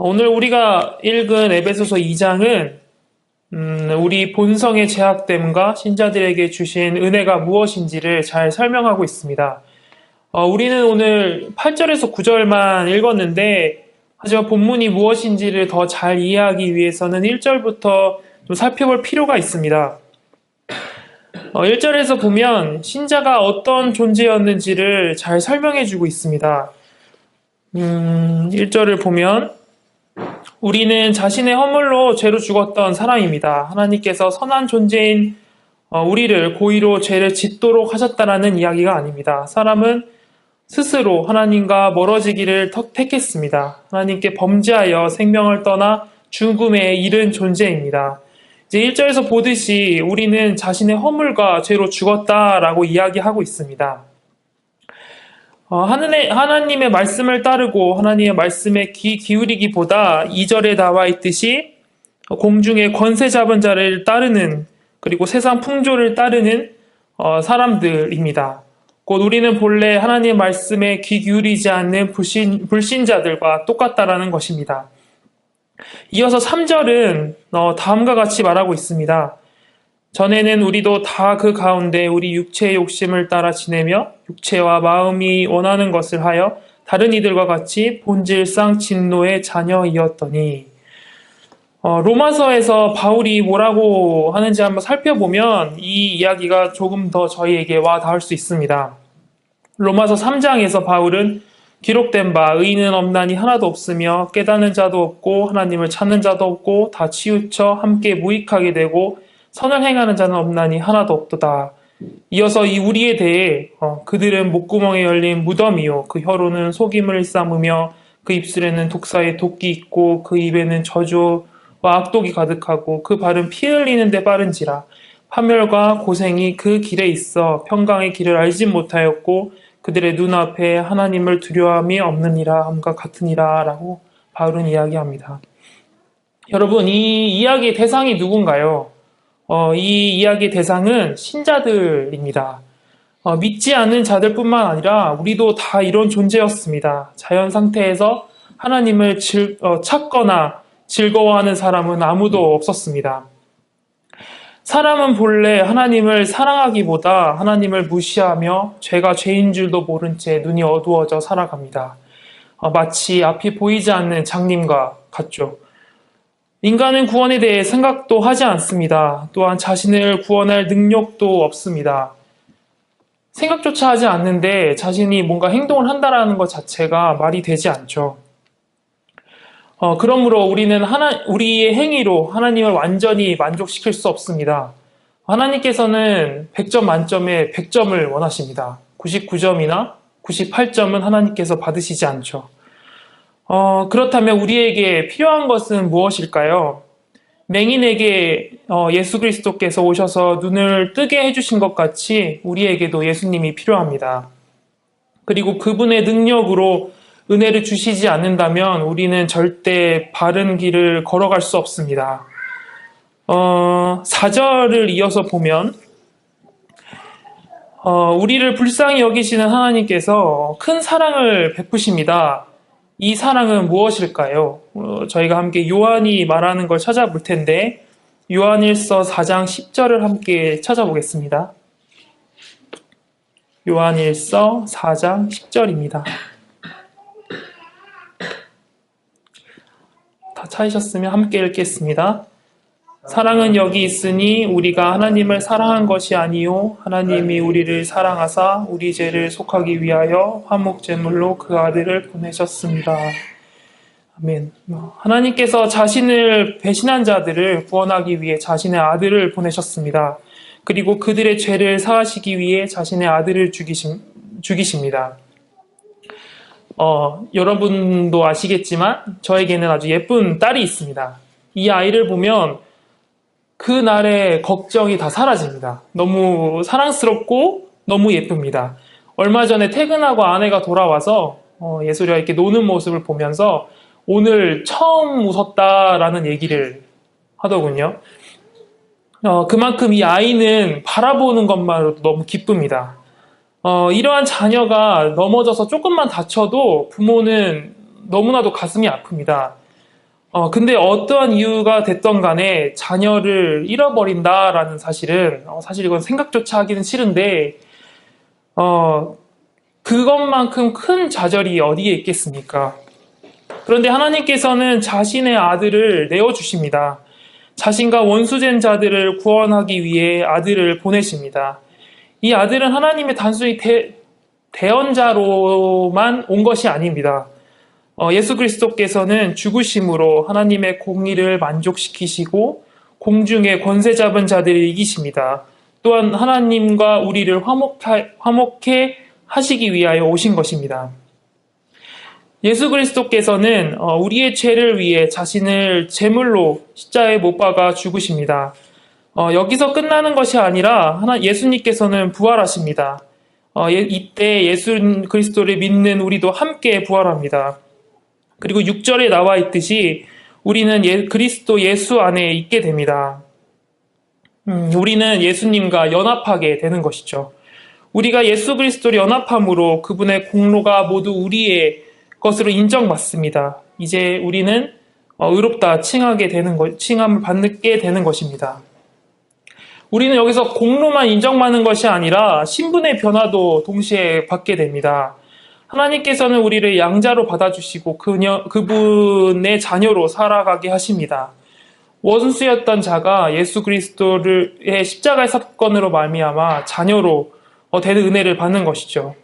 오늘 우리가 읽은 에베소서 2장은 음, 우리 본성의 제약됨과 신자들에게 주신 은혜가 무엇인지를 잘 설명하고 있습니다. 어, 우리는 오늘 8절에서 9절만 읽었는데 하지만 본문이 무엇인지를 더 잘 이해하기 위해서는 1절부터 좀 살펴볼 필요가 있습니다. 어, 1절에서 보면 신자가 어떤 존재였는지를 잘 설명해 주고 있습니다. 음, 1절을 보면 우리는 자신의 허물로 죄로 죽었던 사람입니다. 하나님께서 선한 존재인 어, 우리를 고의로 죄를 짓도록 하셨다라는 이야기가 아닙니다. 사람은 스스로 하나님과 멀어지기를 택했습니다. 하나님께 범죄하여 생명을 떠나 죽음에 이른 존재입니다. 이제 1절에서 보듯이 우리는 자신의 허물과 죄로 죽었다라고 이야기하고 있습니다. 어, 하늘의, 하나님의 말씀을 따르고 하나님의 말씀에 귀 기울이기보다 2절에 나와 있듯이 공중의 권세 잡은 자를 따르는 그리고 세상 풍조를 따르는 어, 사람들입니다. 곧 우리는 본래 하나님의 말씀에 귀 기울이지 않는 불신, 불신자들과 똑같다라는 것입니다. 이어서 3절은 어, 다음과 같이 말하고 있습니다. 전에는 우리도 다 그 가운데 우리 육체의 욕심을 따라 지내며 육체와 마음이 원하는 것을 하여 다른 이들과 같이 본질상 진노의 자녀이었더니 어, 로마서에서 바울이 뭐라고 하는지 한번 살펴보면 이 이야기가 조금 더 저희에게 와 닿을 수 있습니다. 로마서 3장에서 바울은 기록된 바 의인은 없나니 하나도 없으며 깨닫는 자도 없고 하나님을 찾는 자도 없고 다 치우쳐 함께 무익하게 되고 선을 행하는 자는 없나니 하나도 없도다. 이어서 이 우리에 대해 어, 그들은 목구멍에 열린 무덤이요 그 혀로는 속임을 삼으며 그 입술에는 독사의 독기 있고 그 입에는 저주와 악독이 가득하고 그 발은 피 흘리는데 빠른지라 파멸과 고생이 그 길에 있어 평강의 길을 알지 못하였고 그들의 눈앞에 하나님을 두려움이 없느니라 함과 같으니라 라고 바울은 이야기합니다. 여러분 이 이야기의 대상이 누군가요? 어, 이 이야기의 대상은 신자들입니다. 어, 믿지 않는 자들뿐만 아니라 우리도 다 이런 존재였습니다. 자연 상태에서 하나님을 즐, 어, 찾거나 즐거워하는 사람은 아무도 없었습니다. 사람은 본래 하나님을 사랑하기보다 하나님을 무시하며 죄가 죄인 줄도 모른 채 눈이 어두워져 살아갑니다. 어, 마치 앞이 보이지 않는 장님과 같죠. 인간은 구원에 대해 생각도 하지 않습니다. 또한 자신을 구원할 능력도 없습니다. 생각조차 하지 않는데 자신이 뭔가 행동을 한다라는 것 자체가 말이 되지 않죠. 어, 그러므로 우리는 하나, 우리의 행위로 하나님을 완전히 만족시킬 수 없습니다. 하나님께서는 100점 만점에 100점을 원하십니다. 99점이나 98점은 하나님께서 받으시지 않죠. 어, 그렇다면 우리에게 필요한 것은 무엇일까요? 맹인에게 어, 예수 그리스도께서 오셔서 눈을 뜨게 해주신 것 같이 우리에게도 예수님이 필요합니다. 그리고 그분의 능력으로 은혜를 주시지 않는다면 우리는 절대 바른 길을 걸어갈 수 없습니다. 어, 4절을 이어서 보면, 어, 우리를 불쌍히 여기시는 하나님께서 큰 사랑을 베푸십니다. 이 사랑은 무엇일까요? 어, 저희가 함께 요한이 말하는 걸 찾아볼 텐데, 요한일서 4장 10절을 함께 찾아보겠습니다. 요한일서 4장 10절입니다. 다 찾으셨으면 함께 읽겠습니다. 사랑은 여기 있으니 우리가 하나님을 사랑한 것이 아니요 하나님이 우리를 사랑하사 우리 죄를 속하기 위하여 화목 제물로 그 아들을 보내셨습니다. 아멘. 하나님께서 자신을 배신한 자들을 구원하기 위해 자신의 아들을 보내셨습니다. 그리고 그들의 죄를 사하시기 위해 자신의 아들을 죽이심, 죽이십니다. 어, 여러분도 아시겠지만 저에게는 아주 예쁜 딸이 있습니다. 이 아이를 보면 그날의 걱정이 다 사라집니다. 너무 사랑스럽고 너무 예쁩니다. 얼마 전에 퇴근하고 아내가 돌아와서 어, 예술이와 이렇게 노는 모습을 보면서 오늘 처음 웃었다라는 얘기를 하더군요. 어, 그만큼 이 아이는 바라보는 것만으로도 너무 기쁩니다. 어, 이러한 자녀가 넘어져서 조금만 다쳐도 부모는 너무나도 가슴이 아픕니다. 어, 근데 어떠한 이유가 됐던 간에 자녀를 잃어버린다라는 사실은, 어, 사실 이건 생각조차 하기는 싫은데, 어, 그것만큼 큰 좌절이 어디에 있겠습니까? 그런데 하나님께서는 자신의 아들을 내어주십니다. 자신과 원수된 자들을 구원하기 위해 아들을 보내십니다. 이 아들은 하나님의 단순히 대, 대언자로만 온 것이 아닙니다. 어, 예수 그리스도께서는 죽으심으로 하나님의 공의를 만족시키시고 공중의 권세 잡은 자들을 이기십니다. 또한 하나님과 우리를 화목하, 화목해 하시기 위하여 오신 것입니다. 예수 그리스도께서는 어, 우리의 죄를 위해 자신을 제물로 십자에 못 박아 죽으십니다. 어, 여기서 끝나는 것이 아니라 하나 예수님께서는 부활하십니다. 어, 이때 예수 그리스도를 믿는 우리도 함께 부활합니다. 그리고 6절에 나와 있듯이 우리는 예, 그리스도 예수 안에 있게 됩니다. 음, 우리는 예수님과 연합하게 되는 것이죠. 우리가 예수 그리스도를 연합함으로 그분의 공로가 모두 우리의 것으로 인정받습니다. 이제 우리는 어, 의롭다 칭하게 되는 것, 칭함을 받게 되는 것입니다. 우리는 여기서 공로만 인정받는 것이 아니라 신분의 변화도 동시에 받게 됩니다. 하나님께서는 우리를 양자로 받아주시고 그녀, 그분의 자녀로 살아가게 하십니다. 원수였던 자가 예수 그리스도의 십자가의 사건으로 말미암아 자녀로 어, 되는 은혜를 받는 것이죠.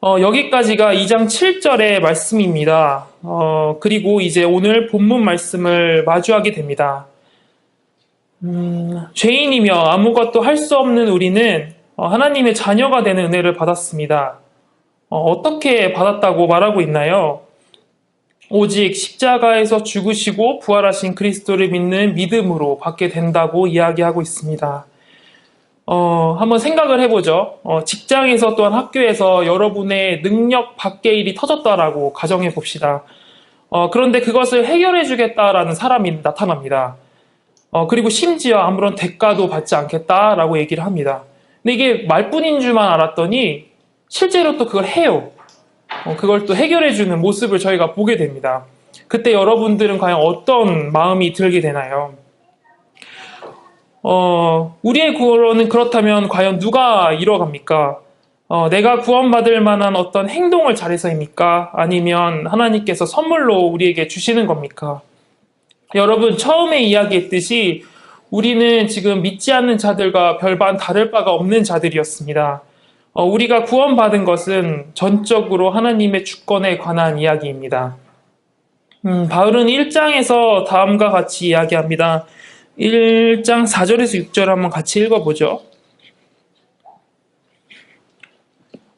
어, 여기까지가 2장 7절의 말씀입니다. 어, 그리고 이제 오늘 본문 말씀을 마주하게 됩니다. 음, 죄인이며 아무것도 할 수 없는 우리는 어, 하나님의 자녀가 되는 은혜를 받았습니다. 어, 떻게 받았다고 말하고 있나요? 오직 십자가에서 죽으시고 부활하신 그리스도를 믿는 믿음으로 받게 된다고 이야기하고 있습니다. 어, 한번 생각을 해보죠. 어, 직장에서 또한 학교에서 여러분의 능력 밖의 일이 터졌다라고 가정해 봅시다. 어, 그런데 그것을 해결해 주겠다라는 사람이 나타납니다. 어, 그리고 심지어 아무런 대가도 받지 않겠다라고 얘기를 합니다. 근데 이게 말뿐인 줄만 알았더니 실제로 또 그걸 해요. 어, 그걸 또 해결해 주는 모습을 저희가 보게 됩니다. 그때 여러분들은 과연 어떤 마음이 들게 되나요? 어, 우리의 구원은 그렇다면 과연 누가 이뤄갑니까? 어, 내가 구원받을 만한 어떤 행동을 잘해서입니까? 아니면 하나님께서 선물로 우리에게 주시는 겁니까? 여러분, 처음에 이야기했듯이 우리는 지금 믿지 않는 자들과 별반 다를 바가 없는 자들이었습니다. 어, 우리가 구원받은 것은 전적으로 하나님의 주권에 관한 이야기입니다. 음, 바울은 1장에서 다음과 같이 이야기합니다. 1장 4절에서 6절 한번 같이 읽어보죠.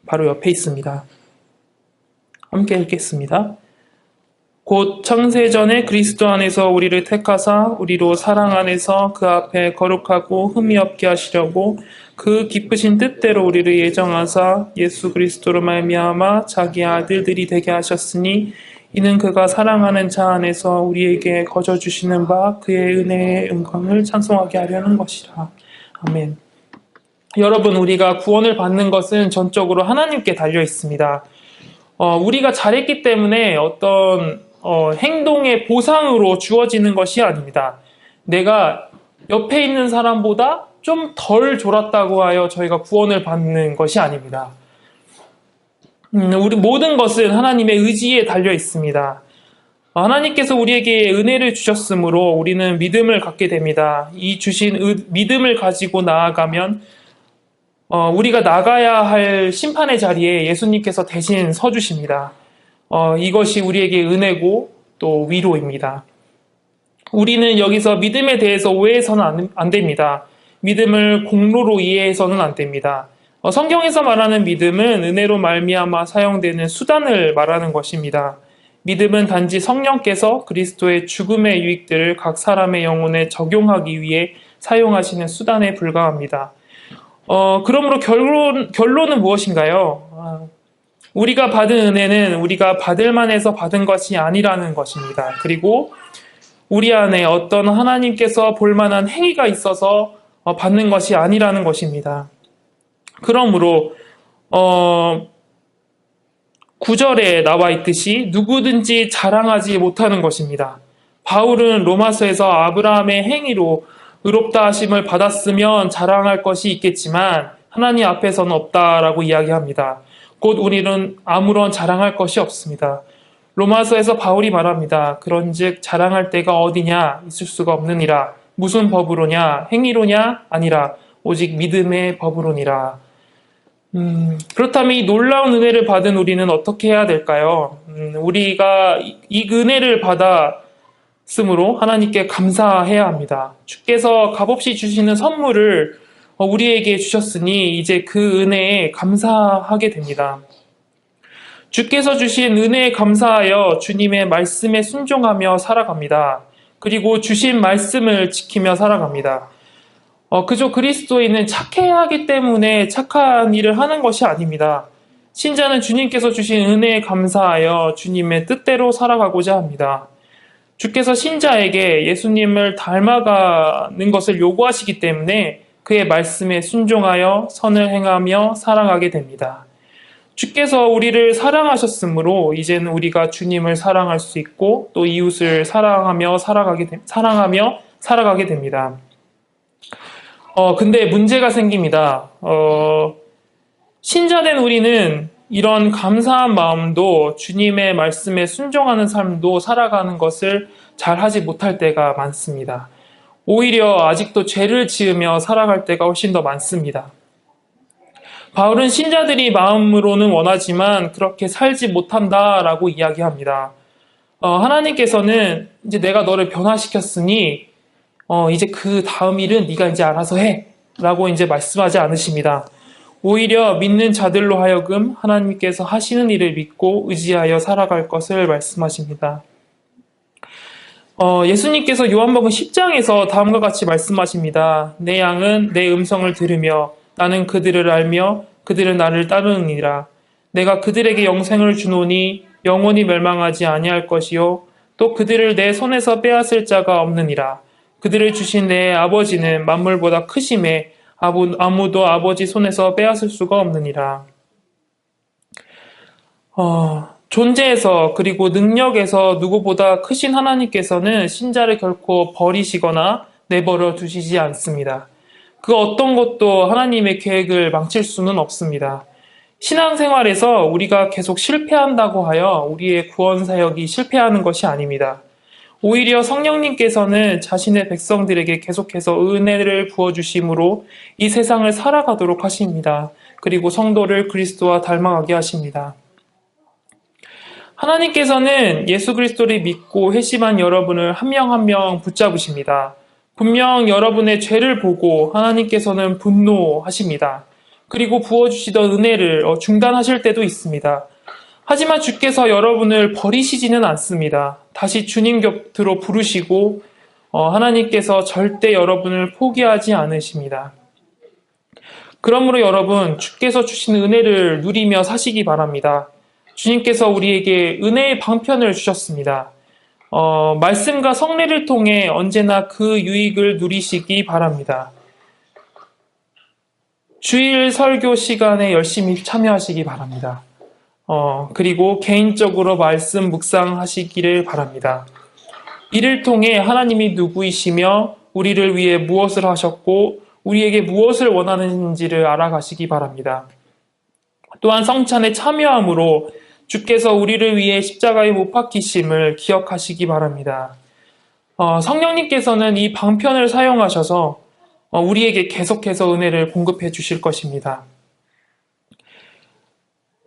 바로 옆에 있습니다. 함께 읽겠습니다. 곧 창세전에 그리스도 안에서 우리를 택하사 우리로 사랑 안에서 그 앞에 거룩하고 흠이 없게 하시려고 그 기쁘신 뜻대로 우리를 예정하사 예수 그리스도로 말미암아 자기 아들들이 되게 하셨으니 이는 그가 사랑하는 자 안에서 우리에게 거저 주시는 바 그의 은혜의 영광을 찬송하게 하려는 것이라. 아멘. 여러분, 우리가 구원을 받는 것은 전적으로 하나님께 달려 있습니다. 어, 우리가 잘했기 때문에 어떤 어, 행동의 보상으로 주어지는 것이 아닙니다. 내가 옆에 있는 사람보다 좀 덜 졸았다고 하여 저희가 구원을 받는 것이 아닙니다. 음, 우리 모든 것은 하나님의 의지에 달려 있습니다. 하나님께서 우리에게 은혜를 주셨으므로 우리는 믿음을 갖게 됩니다. 이 주신 의, 믿음을 가지고 나아가면 어, 우리가 나가야 할 심판의 자리에 예수님께서 대신 서주십니다. 어, 이것이 우리에게 은혜고 또 위로입니다. 우리는 여기서 믿음에 대해서 오해해서는 안, 안 됩니다. 믿음을 공로로 이해해서는 안 됩니다. 어, 성경에서 말하는 믿음은 은혜로 말미암아 사용되는 수단을 말하는 것입니다. 믿음은 단지 성령께서 그리스도의 죽음의 유익들을 각 사람의 영혼에 적용하기 위해 사용하시는 수단에 불과합니다. 어, 그러므로 결론, 결론은 무엇인가요? 아, 우리가 받은 은혜는 우리가 받을 만해서 받은 것이 아니라는 것입니다. 그리고 우리 안에 어떤 하나님께서 볼 만한 행위가 있어서 어, 받는 것이 아니라는 것입니다. 그러므로 어, 구절에 나와 있듯이 누구든지 자랑하지 못하는 것입니다. 바울은 로마서에서 아브라함의 행위로 의롭다 하심을 받았으면 자랑할 것이 있겠지만 하나님 앞에서는 없다라고 이야기합니다. 곧 우리는 아무런 자랑할 것이 없습니다. 로마서에서 바울이 말합니다. 그런즉 자랑할 때가 어디냐 있을 수가 없느니라. 무슨 법으로냐 행위로냐 아니라 오직 믿음의 법으로니라. 음, 그렇다면 이 놀라운 은혜를 받은 우리는 어떻게 해야 될까요? 음, 우리가 이, 이 은혜를 받았으므로 하나님께 감사해야 합니다. 주께서 값없이 주시는 선물을 어, 우리에게 주셨으니 이제 그 은혜에 감사하게 됩니다. 주께서 주신 은혜에 감사하여 주님의 말씀에 순종하며 살아갑니다. 그리고 주신 말씀을 지키며 살아갑니다. 어, 그저 그리스도인은 착해야 하기 때문에 착한 일을 하는 것이 아닙니다. 신자는 주님께서 주신 은혜에 감사하여 주님의 뜻대로 살아가고자 합니다. 주께서 신자에게 예수님을 닮아가는 것을 요구하시기 때문에 그의 말씀에 순종하여 선을 행하며 살아가게 됩니다. 주께서 우리를 사랑하셨으므로 이제는 우리가 주님을 사랑할 수 있고 또 이웃을 사랑하며 살아가게 되, 사랑하며 살아가게 됩니다. 어 근데 문제가 생깁니다. 어 신자된 우리는 이런 감사한 마음도 주님의 말씀에 순종하는 삶도 살아가는 것을 잘 하지 못할 때가 많습니다. 오히려 아직도 죄를 지으며 살아갈 때가 훨씬 더 많습니다. 바울은 신자들이 마음으로는 원하지만 그렇게 살지 못한다라고 이야기합니다. 어, 하나님께서는 이제 내가 너를 변화시켰으니 어, 이제 그 다음 일은 네가 이제 알아서 해라고 이제 말씀하지 않으십니다. 오히려 믿는 자들로 하여금 하나님께서 하시는 일을 믿고 의지하여 살아갈 것을 말씀하십니다. 어, 예수님께서 요한복음 10장에서 다음과 같이 말씀하십니다. 내 양은 내 음성을 들으며 나는 그들을 알며 그들은 나를 따르느니라. 내가 그들에게 영생을 주노니 영원히 멸망하지 아니할 것이요 또 그들을 내 손에서 빼앗을 자가 없느니라. 그들을 주신 내 아버지는 만물보다 크심에 아무도 아버지 손에서 빼앗을 수가 없느니라. 어, 존재에서 그리고 능력에서 누구보다 크신 하나님께서는 신자를 결코 버리시거나 내버려 두시지 않습니다. 그 어떤 것도 하나님의 계획을 망칠 수는 없습니다. 신앙생활에서 우리가 계속 실패한다고 하여 우리의 구원 사역이 실패하는 것이 아닙니다. 오히려 성령님께서는 자신의 백성들에게 계속해서 은혜를 부어주심으로 이 세상을 살아가도록 하십니다. 그리고 성도를 그리스도와 닮아가게 하십니다. 하나님께서는 예수 그리스도를 믿고 회심한 여러분을 한 명 한 명 붙잡으십니다. 분명 여러분의 죄를 보고 하나님께서는 분노하십니다. 그리고 부어주시던 은혜를 어, 중단하실 때도 있습니다. 하지만 주께서 여러분을 버리시지는 않습니다. 다시 주님 곁으로 부르시고 어, 하나님께서 절대 여러분을 포기하지 않으십니다. 그러므로 여러분 주께서 주신 은혜를 누리며 사시기 바랍니다. 주님께서 우리에게 은혜의 방편을 주셨습니다. 어, 말씀과 성례를 통해 언제나 그 유익을 누리시기 바랍니다. 주일 설교 시간에 열심히 참여하시기 바랍니다. 어, 그리고 개인적으로 말씀 묵상하시기를 바랍니다. 이를 통해 하나님이 누구이시며 우리를 위해 무엇을 하셨고 우리에게 무엇을 원하는지를 알아가시기 바랍니다. 또한 성찬에 참여함으로 주께서 우리를 위해 십자가에 못 박히심을 기억하시기 바랍니다. 어, 성령님께서는 이 방편을 사용하셔서 어, 우리에게 계속해서 은혜를 공급해 주실 것입니다.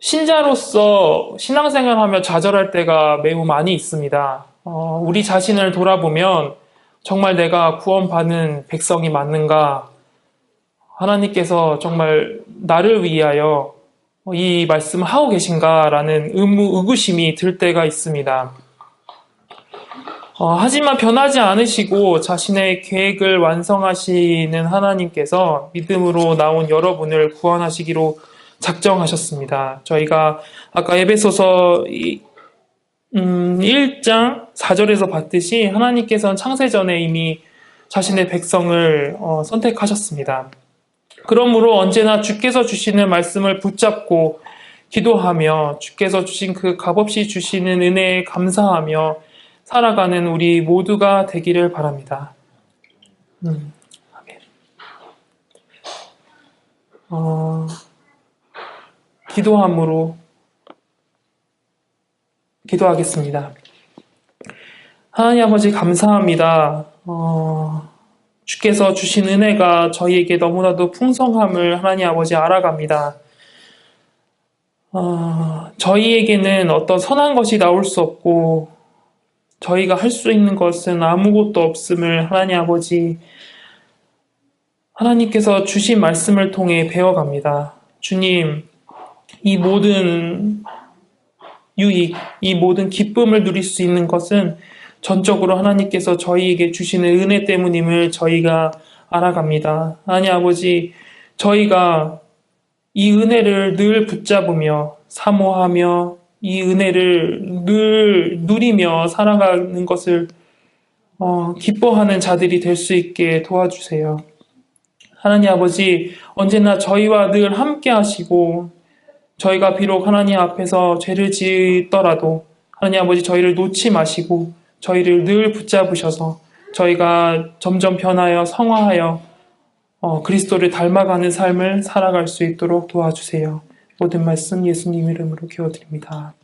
신자로서 신앙생활하며 좌절할 때가 매우 많이 있습니다. 어, 우리 자신을 돌아보면 정말 내가 구원받는 백성이 맞는가? 하나님께서 정말 나를 위하여 이 말씀을 하고 계신가라는 의무, 의구심이 들 때가 있습니다. 어, 하지만 변하지 않으시고 자신의 계획을 완성하시는 하나님께서 믿음으로 나온 여러분을 구원하시기로 작정하셨습니다. 저희가 아까 에베소서 음, 1장 4절에서 봤듯이 하나님께서는 창세전에 이미 자신의 백성을 어, 선택하셨습니다. 그러므로 언제나 주께서 주시는 말씀을 붙잡고 기도하며 주께서 주신 그 값없이 주시는 은혜에 감사하며 살아가는 우리 모두가 되기를 바랍니다. 음, 아멘. 어, 기도함으로 기도하겠습니다. 하나님 아버지 감사합니다. 어, 주께서 주신 은혜가 저희에게 너무나도 풍성함을 하나님 아버지 알아갑니다. 어, 저희에게는 어떤 선한 것이 나올 수 없고 저희가 할 수 있는 것은 아무것도 없음을 하나님 아버지 하나님께서 주신 말씀을 통해 배워갑니다. 주님, 이 모든 유익, 이 모든 기쁨을 누릴 수 있는 것은 전적으로 하나님께서 저희에게 주시는 은혜 때문임을 저희가 알아갑니다. 하나님 아버지, 저희가 이 은혜를 늘 붙잡으며 사모하며 이 은혜를 늘 누리며 살아가는 것을 어, 기뻐하는 자들이 될 수 있게 도와주세요. 하나님 아버지, 언제나 저희와 늘 함께 하시고, 저희가 비록 하나님 앞에서 죄를 지더라도, 하나님 아버지 저희를 놓지 마시고, 저희를 늘 붙잡으셔서, 저희가 점점 변하여 성화하여, 어, 그리스도를 닮아가는 삶을 살아갈 수 있도록 도와주세요. 모든 말씀 예수님 이름으로 기워드립니다.